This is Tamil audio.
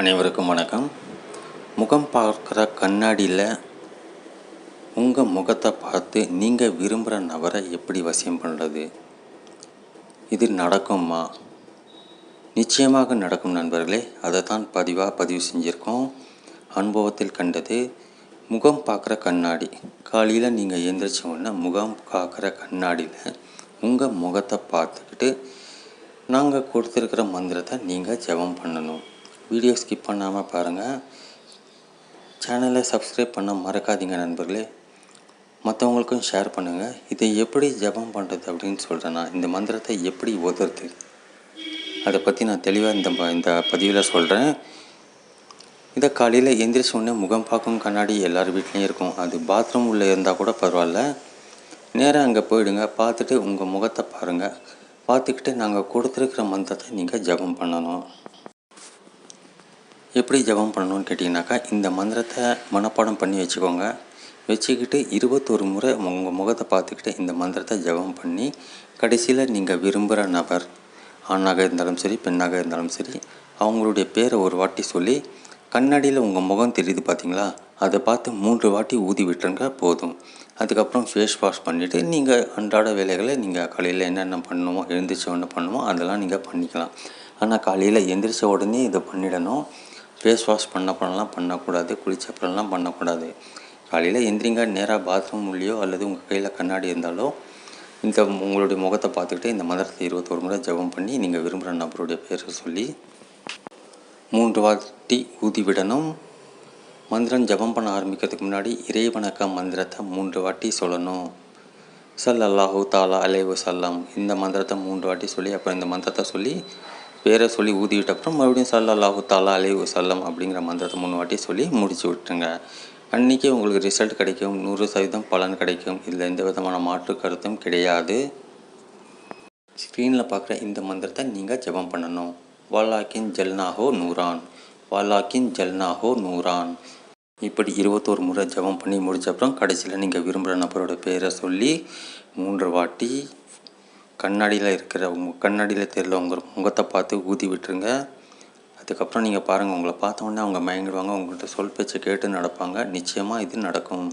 அனைவருக்கும் வணக்கம். முகம் பார்க்குற கண்ணாடியில் உங்கள் முகத்தை பார்த்து நீங்கள் விரும்புகிற நபரை எப்படி வசியம் பண்ணுறது இது நடக்குமா? நிச்சயமாக நடக்கும் நண்பர்களே அதை தான் பதிவாக பதிவு செஞ்சுருக்கோம். அனுபவத்தில் கண்டது முகம் பார்க்குற கண்ணாடி. காலையில் நீங்கள் எந்திரிச்ச உடனே முகம் பார்க்குற கண்ணாடியில் உங்கள் முகத்தை பார்த்துக்கிட்டு நாங்கள் கொடுத்துருக்கிற மந்திரத்தை நீங்கள் ஜெபம் பண்ணணும். வீடியோ ஸ்கிப் பண்ணாமல் பாருங்கள் சேனலை சப்ஸ்கிரைப் பண்ண மறக்காதீங்க நண்பர்களே. மற்றவங்களுக்கும் ஷேர் பண்ணுங்கள் இதை எப்படி ஜெபம் பண்ணுறது அப்படின்னு சொல்கிறேன்னா இந்த மந்திரத்தை எப்படி உதறது அதை பற்றி நான் தெளிவாக இந்த ப- இந்த பதிவில் சொல்கிறேன் இதை காலையில் எந்திரிச்ச உடனே முகம் பார்க்கும் கண்ணாடி எல்லார் வீட்லேயும் இருக்கும். அது பாத்ரூம் உள்ளே இருந்தால் கூட பரவாயில்ல. நேராக அங்கே போயிடுங்க. பார்த்துட்டு உங்கள் முகத்தை பாருங்கள் பார்த்துக்கிட்டு நாங்கள் கொடுத்துருக்கிற மந்திரத்தை நீங்கள் ஜெபம் பண்ணணும். எப்படி ஜெபம் பண்ணணும்னு கேட்டிங்கனாக்கா இந்த மந்திரத்தை மனப்பாடம் பண்ணி வச்சுக்கோங்க. வச்சுக்கிட்டு இருபத்தொரு முறை உங்கள் முகத்தை பார்த்துக்கிட்டு இந்த மந்திரத்தை ஜெபம் பண்ணி கடைசியில் நீங்கள் விரும்புகிற நபர் ஆணாக இருந்தாலும் சரி பெண்ணாக இருந்தாலும் சரி அவங்களுடைய பேரை ஒரு வாட்டி சொல்லி கண்ணாடியில் உங்கள் முகம் தெரியுது பார்த்தீங்களா அதை பார்த்து மூன்று வாட்டி ஊதி விட்டுருங்க போதும். அதுக்கப்புறம் ஃபேஸ் வாஷ் பண்ணிவிட்டு நீங்கள் அன்றாட வேலைகளை நீங்கள் காலையில் என்னென்ன பண்ணணுமோ எழுந்திரிச்ச உடனே பண்ணணுமோ அதெல்லாம் நீங்கள் பண்ணிக்கலாம். ஆனால் காலையில் எந்திரிச்ச உடனே இதை பண்ணிடணும். ஃபேஸ் வாஷ் பண்ணப்படலாம் பண்ணக்கூடாது குளிச்ச அப்புறம்லாம் பண்ணக்கூடாது. காலையில் எந்திரிங்க நேராக பாத்ரூம் உள்ளேயோ அல்லது உங்கள் கையில் கண்ணாடி இருந்தாலோ இந்த உங்களுடைய முகத்தை பார்த்துக்கிட்டு இந்த மந்திரத்தை இருபத்தோரு முறை ஜெபம் பண்ணி நீங்கள் விரும்புகிற நபருடைய பேரை சொல்லி மூன்று வாட்டி ஊதி விடணும். மந்திரம் ஜெபம் பண்ண ஆரம்பிக்கிறதுக்கு முன்னாடி இறை மந்திரத்தை மூன்று வாட்டி சொல்லணும். சல்லல்லாஹு தாலா அலைவு சல்லாம் இந்த மந்திரத்தை மூன்று வாட்டி சொல்லி அப்புறம் இந்த மந்திரத்தை சொல்லி பேரை சொல்லி ஊதிவிட்ட அப்புறம் மறுபடியும் சல்லாஹு தாலா அலைவு சல்லம் அப்படிங்கிற மந்திரத்தை மூணு வாட்டி சொல்லி முடிச்சு விட்டுருங்க. அன்றைக்கே உங்களுக்கு ரிசல்ட் கிடைக்கும் நூறு சதவீதம் பலன் கிடைக்கும். இதில் எந்த விதமான மாற்று கருத்தும் கிடையாது. ஸ்க்ரீனில் பார்க்குற இந்த மந்திரத்தை நீங்கள் ஜெபம் பண்ணணும். வாலாக்கின் ஜல்னாஹோ நூரான் வாலாக்கின் ஜல்னாஹோ நூரான் இப்படி இருபத்தோரு முறை ஜெபம் பண்ணி முடிச்ச அப்புறம் கடைசியில் நீங்கள் விரும்புகிற நபரோட பேரை சொல்லி மூன்று வாட்டி கண்ணாடியில் இருக்கிற உங்கள் கண்ணாடியில் தெரியல உங்கள் முகத்தை பார்த்து ஊதி விட்டுருங்க. அதுக்கப்புறம் நீங்கள் பாருங்கள் உங்களை பார்த்த உடனே அவங்க மயங்கிடுவாங்க உங்கள்கிட்ட சொல் பேச்சை கேட்டு நடப்பாங்க. நிச்சயமாக இது நடக்கும்.